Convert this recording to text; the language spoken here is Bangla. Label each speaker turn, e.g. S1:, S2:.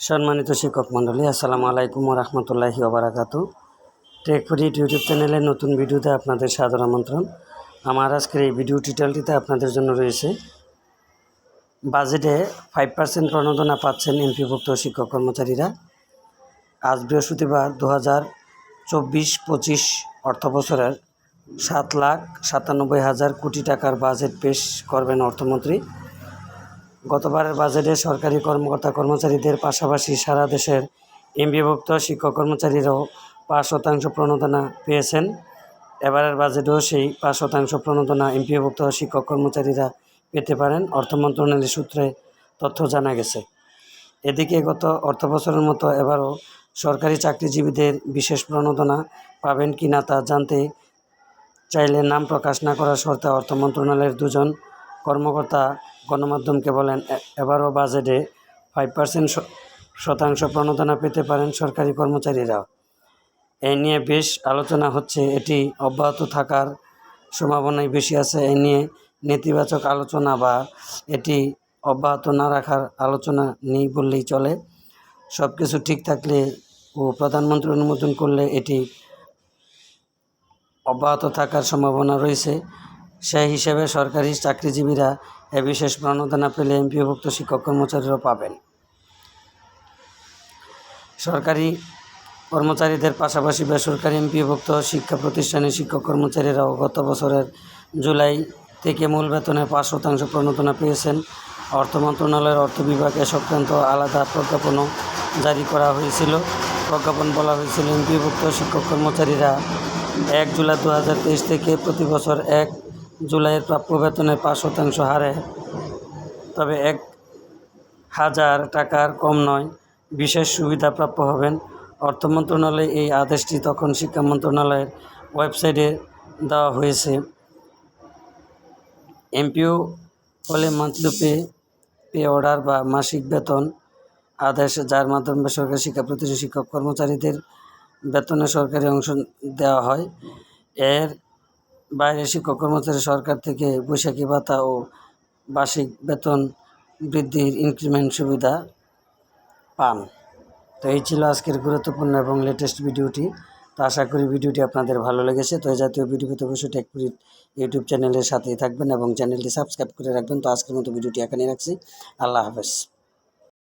S1: সম্মানিত শিক্ষক মণ্ডলী, আসসালামু আলাইকুম রহমতুল্লাহি ওবরাকাতু টেকফুরিট ইউটিউব চ্যানেলের নতুন ভিডিওতে আপনাদের সাদর আমন্ত্রণ। আমার আজকের এই ভিডিও টিউটোরিয়ালটিতে আপনাদের জন্য রয়েছে, বাজেটে ফাইভ পার্সেন্ট প্রণোদনা পাচ্ছেন এমপিভুক্ত শিক্ষক কর্মচারীরা। আজ বৃহস্পতিবার দু হাজার চব্বিশ পঁচিশ অর্থ বছরের সাত লাখ সাতানব্বই হাজার কোটি টাকার বাজেট পেশ করবেন অর্থমন্ত্রী। গতবারের বাজেটে সরকারি কর্মকর্তা কর্মচারীদের পাশাপাশি সারা দেশের এমবিভুক্ত শিক্ষক কর্মচারীরাও পাঁচ শতাংশ প্রণোদনা পেয়েছেন। এবারের বাজেটেও সেই পাঁচ শতাংশ প্রণোদনা এমপিভুক্ত শিক্ষক কর্মচারীরা পেতে পারেন, অর্থ মন্ত্রণালয়ের সূত্রে তথ্য জানা গেছে। এদিকে গত অর্থবছরের মতো এবারও সরকারি চাকরিজীবীদের বিশেষ প্রণোদনা পাবেন কি না তা জানতে চাইলে নাম প্রকাশ না করার শর্তে অর্থ মন্ত্রণালয়ের দুজন কর্মকর্তা গণমাধ্যমকে বলেন এবারও বাজেটে ফাইভ পার্সেন্ট শতাংশ প্রণোদনা পেতে পারেন সরকারি কর্মচারীরা এ নিয়ে বেশ আলোচনা হচ্ছে। এটি অব্যাহত থাকার সম্ভাবনাই বেশি আছে। এ নিয়ে নেতিবাচক আলোচনা বা এটি অব্যাহত না রাখার আলোচনা নেই বললেই চলে। সব কিছু ঠিক থাকলে ও প্রধানমন্ত্রী অনুমোদন করলে এটি অব্যাহত থাকার সম্ভাবনা রয়েছে। সেই হিসেবে সরকারি চাকরিজীবীরা এ বিশেষ প্রণোদনা পেলে এমপিওভুক্ত শিক্ষক কর্মচারীরাও পাবেন। সরকারি কর্মচারীদের পাশাপাশি বেসরকারি এমপিওভুক্ত শিক্ষা প্রতিষ্ঠানের শিক্ষক কর্মচারীরাও গত বছরের জুলাই থেকে মূল বেতনের পাঁচ শতাংশ প্রণোদনা পেয়েছেন। অর্থ মন্ত্রণালয়ের অর্থ বিভাগ সংক্রান্ত আলাদা প্রজ্ঞাপনও জারি করা হয়েছিল। প্রজ্ঞাপন বলা হয়েছিল এমপিভুক্ত শিক্ষক কর্মচারীরা এক জুলাই দু হাজার তেইশ থেকে প্রতি বছর এক জুলাইয়ের প্রাপ্য বেতনের পাঁচ শতাংশ হারে। তবে এক হাজার টাকার কম নয়, বিশেষ সুবিধা প্রাপ্য হবেন। অর্থ মন্ত্রণালয় এই আদেশটি তখন শিক্ষা মন্ত্রণালয়ের ওয়েবসাইটে দেওয়া হয়েছে। এমপিও হলে মান্থলি পে পে অর্ডার বা মাসিক বেতন আদেশ, যার মাধ্যমে বেসরকারি শিক্ষা প্রতিষ্ঠান শিক্ষক কর্মচারীদের বেতনে সরকারি অংশ দেওয়া হয়। এর বাইরে শিক্ষক কর্মচারী সরকার থেকে বৈশাখী ভাতা ও বার্ষিক বেতন বৃদ্ধির ইনক্রিমেন্ট সুবিধা পান। তো এই ছিল আজকের গুরুত্বপূর্ণ এবং লেটেস্ট ভিডিওটি। তো আশা করি ভিডিওটি আপনাদের ভালো লেগেছে। তো এই জাতীয় ভিডিও পেতে অবশ্যই টেকপুরি ইউটিউব চ্যানেলের সাথেই থাকবেন এবং চ্যানেলটি সাবস্ক্রাইব করে রাখবেন। তো আজকের মতো ভিডিওটি এখানেই রাখছি। আল্লাহ হাফেজ।